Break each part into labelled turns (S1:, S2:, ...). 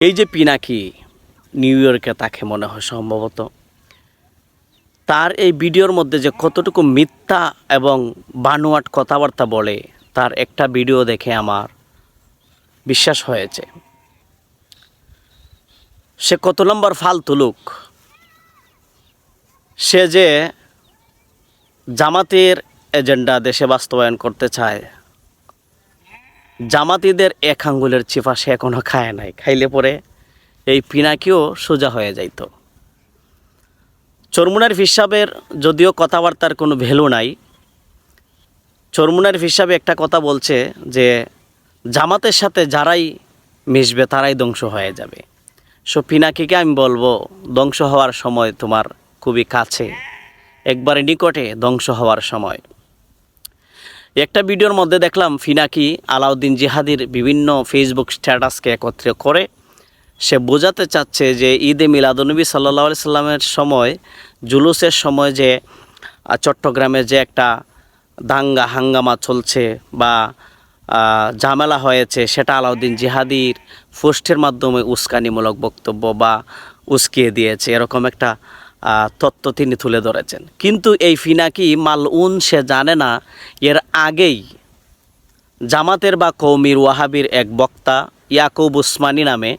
S1: এই যে পিনাকি নিউ ইয়র্কে তাকে মনে হয় সম্ভবত, তার এই ভিডিওর মধ্যে যে কতটুকু মিথ্যা এবং বানোয়াট কথাবার্তা বলে, তার একটা ভিডিও দেখে আমার বিশ্বাস হয়েছে। সে কত নম্বর ফালতু লোক। সে যে জামাতের এজেন্ডা দেশে বাস্তবায়ন করতে চায় জামাতিদের এক আঙ্গুলের চিপা সে এখনও খায় নাই। খাইলে পরে এই পিনাকিও সোজা হয়ে যাইত। চরমুনার হিসাবের যদিও কথাবার্তার কোনো ভ্যালু নাই, চরমুনার হিসাবে একটা কথা বলছে যে, জামাতের সাথে যারাই মিশবে তারাই ধ্বংস হয়ে যাবে। সো পিনাকিকে আমি বলব, ধ্বংস হওয়ার সময় তোমার খুবই কাছে। একবারে নিকটে ধ্বংস হওয়ার সময়। একটা ভিডিওর মধ্যে দেখলাম ফিনাকি আলাউদ্দিন জিহাদির বিভিন্ন ফেসবুক স্ট্যাটাসকে একত্রে করে সে বোঝাতে চাচ্ছে যে ঈদে মিলাদনবী সাল্লাহ আলি সাল্লামের সময়, জুলুসের সময় যে চট্টগ্রামে যে একটা দাঙ্গা হাঙ্গামা চলছে বা ঝামেলা হয়েছে, সেটা আলাউদ্দিন জিহাদির পোস্টের মাধ্যমে উস্কানিমূলক বক্তব্য বা উস্কিয়ে দিয়েছে। এরকম একটা তত্ত্ব তিনি তুলে ধরেছেন। কিন্তু এই ফিনাকি মালউন সে জানে না, এর আগেই জামাতের বা কৌমির ওয়াহাবির এক বক্তা ইয়াকুব উসমানী নামে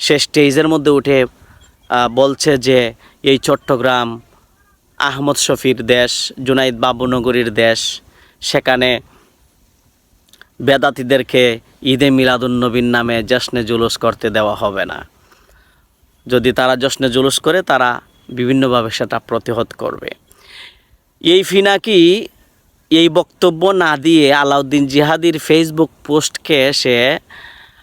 S1: সে স্টেজের মধ্যে উঠে বলছে যে এই চট্টগ্রাম আহমদ শফির দেশ, জুনাইদ বাবুনগরীর দেশ, সেখানে বেদাতিদেরকে ঈদে মিলাদুন্নবীর নামে জশ্নে জুলুস করতে দেওয়া হবে না। যদি তারা জশ্নে জুলুস করে, তারা বিভিন্নভাবে সেটা প্রতিহত করবে। এই ফিনাকি এই বক্তব্য না দিয়ে আলাউদ্দিন জিহাদির ফেসবুক পোস্টকে সে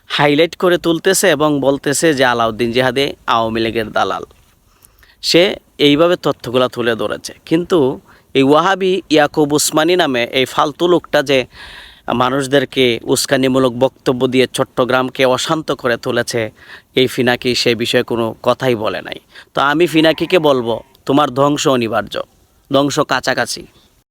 S1: হাইলাইট করে তুলতেছে এবং বলতেছে যে আলাউদ্দিন জিহাদি আওয়ামী লীগের দালাল। সে এইভাবে তথ্যগুলো তুলে ধরেছে। কিন্তু এই ওয়াহাবি ইয়াকুব উসমানি নামে এই ফালতু লোকটা যে মানুষদেরকে উস্কানিমূলক বক্তব্য দিয়ে চট্টগ্রামকে অশান্ত করে তুলেছে। এই ফিনাকি সে বিষয়ে কোনো কথাই বলে নাই। তো আমি ফিনাকিকে বলব, তোমার ধ্বংস অনিবার্য। ধ্বংস কাছাকাছি।